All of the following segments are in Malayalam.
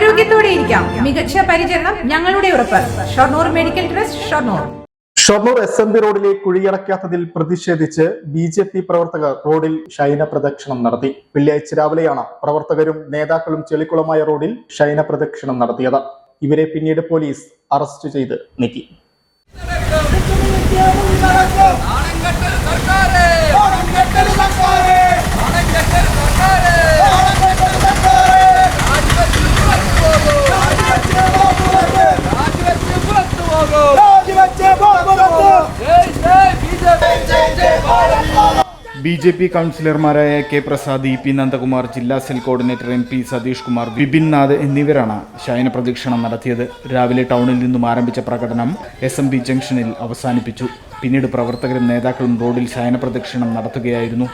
ആരോഗ്യത്തോടെ ഇരിക്കാം. മികച്ച പരിചരണം ഞങ്ങളുടെ ഉറപ്പ്. Shoranur medical trust Shoranur. Shoranur S M P റോഡിലെ കുഴിയടക്കാത്തതിൽ പ്രതിഷേധിച്ച് ബി ജെ പി പ്രവർത്തകർ റോഡിൽ ശയന പ്രദക്ഷിണം നടത്തി. വെള്ളിയാഴ്ച രാവിലെയാണ് പ്രവർത്തകരും നേതാക്കളും ചെളിക്കുളമായ റോഡിൽ ശയന പ്രദക്ഷിണം നടത്തിയത്. ഇവരെ പിന്നീട് പോലീസ് അറസ്റ്റ് ചെയ്ത് നീക്കി. ബി ജെ പി കൗൺസിലർമാരായ K Prasad E P Nandakumar ജില്ലാ cell coordinator M P Satheesh Kumar Bipin Nath എന്നിവരാണ് ശയന പ്രദക്ഷിണം നടത്തിയത്. രാവിലെ ടൗണിൽ നിന്നും ആരംഭിച്ച പ്രകടനം എസ് എം ബി ജംഗ്ഷനിൽ അവസാനിപ്പിച്ചു. പിന്നീട് പ്രവർത്തകരും നേതാക്കളും റോഡിൽ ശയന പ്രദക്ഷിണം നടത്തുകയായിരുന്നു.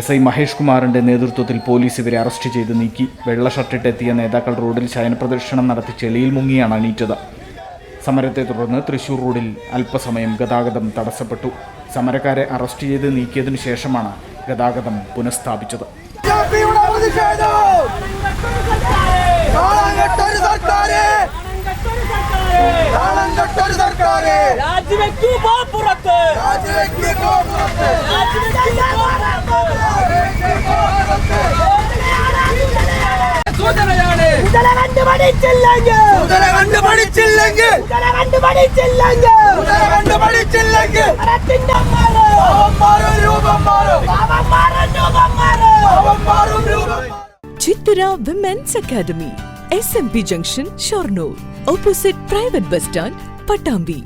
എസ് ഐ മഹേഷ് കുമാറിന്റെ നേതൃത്വത്തിൽ പോലീസ് ഇവരെ അറസ്റ്റ് ചെയ്ത് നീക്കി. വെള്ള ഷർട്ടിട്ടെത്തിയ നേതാക്കൾ റോഡിൽ ശയന പ്രദക്ഷിണം നടത്തി ചെളിയിൽ മുങ്ങിയാണ് അണീറ്റത്. സമരത്തെ തുടർന്ന് തൃശൂർ റോഡിൽ അല്പസമയം ഗതാഗതം തടസ്സപ്പെട്ടു. സമരക്കാരെ അറസ്റ്റ് ചെയ്ത് നീക്കിയതിനു ശേഷമാണ് ഗതാഗതം പുനഃസ്ഥാപിച്ചത്. മാറും രൂപം മാറും പാവന്മാരും രൂപന്മാരും പാവം മാറും രൂപം മാറും ചിത്തുര women's academy S M P junction Shoranur opposite private bus stand Pattambi